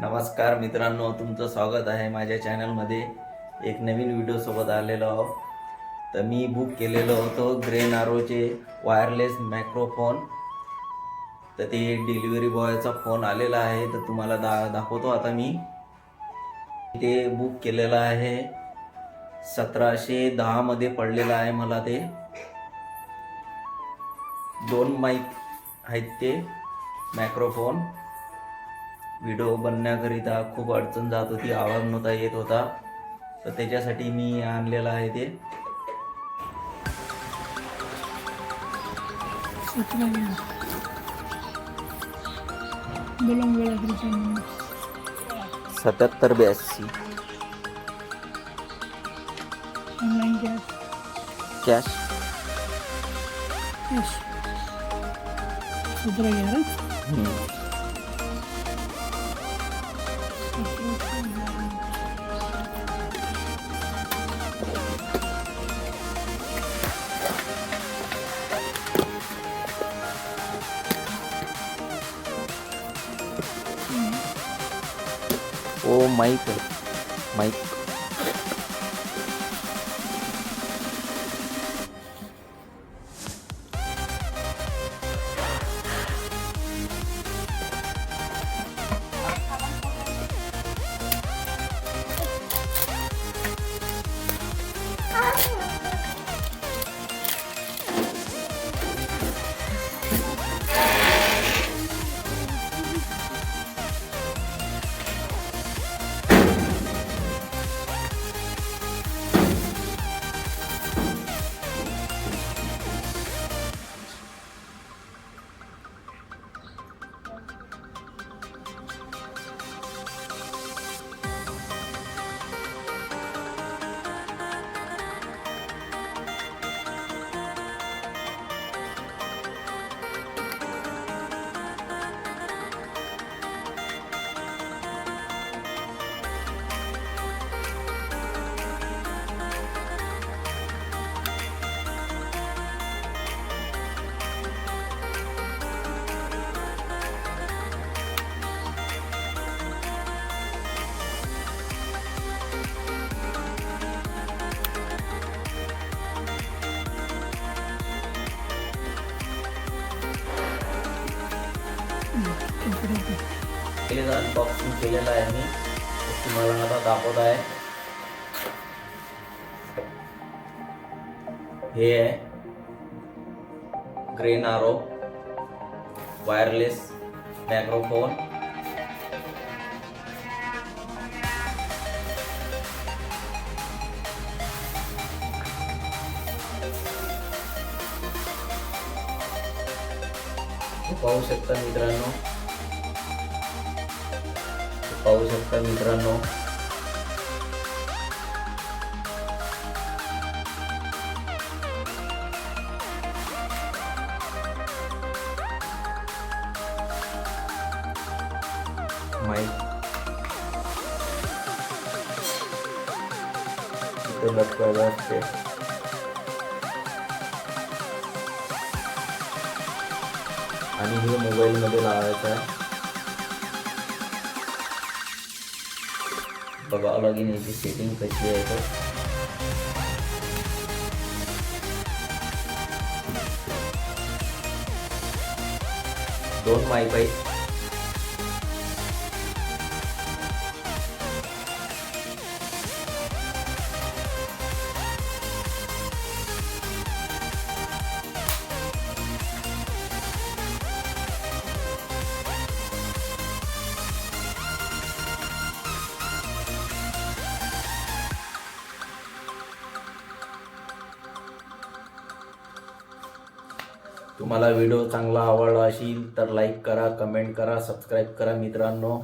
नमस्कार मित्रांनो तुमचं स्वागत आहे माझ्या चॅनलमध्ये. एक नवीन व्हिडिओसोबत आलेलो आहो तर मी बुक केलेलं होतं ग्रेन आरोचे वायरलेस मायक्रोफोन तर ते डिलिव्हरी बॉयचा फोन आलेला आहे तर तुम्हाला दा दाखवतो आता मी. ते बुक केलेलं आहे. सतराशे दहामध्ये पडलेलं आहे मला ते. दोन माईक आहेत ते मायक्रोफोन व्हिडिओ बनण्याकरिता खूप अडचण जात होती. आवाज नव्हता येत होता. तर त्याच्यासाठी मी आणलेला आहे ते. सत्याहत्तर ब्याऐंशी. Cash cash Oh, Michael. Mike. केलेलं अनबॉक्सिंग केलेलं आहे मी. तुम्हाला आता दाखवत आहे. हे आहे. ग्रेन आरो wireless microphone पाहू शकता मित्रांनो पाहू शकता मित्रांनो माईक इथे लटकवलं असते आणि हे मोबाईलमध्ये लावायचं आहे. बघावं लागेल याची सेटिंग कशी आहे तर. दोन माईक आहेत तुम्हाला व्हिडिओ चांगला आवडला असेल तर लाईक करा कमेंट करा सबस्क्राईब करा मित्रांनो.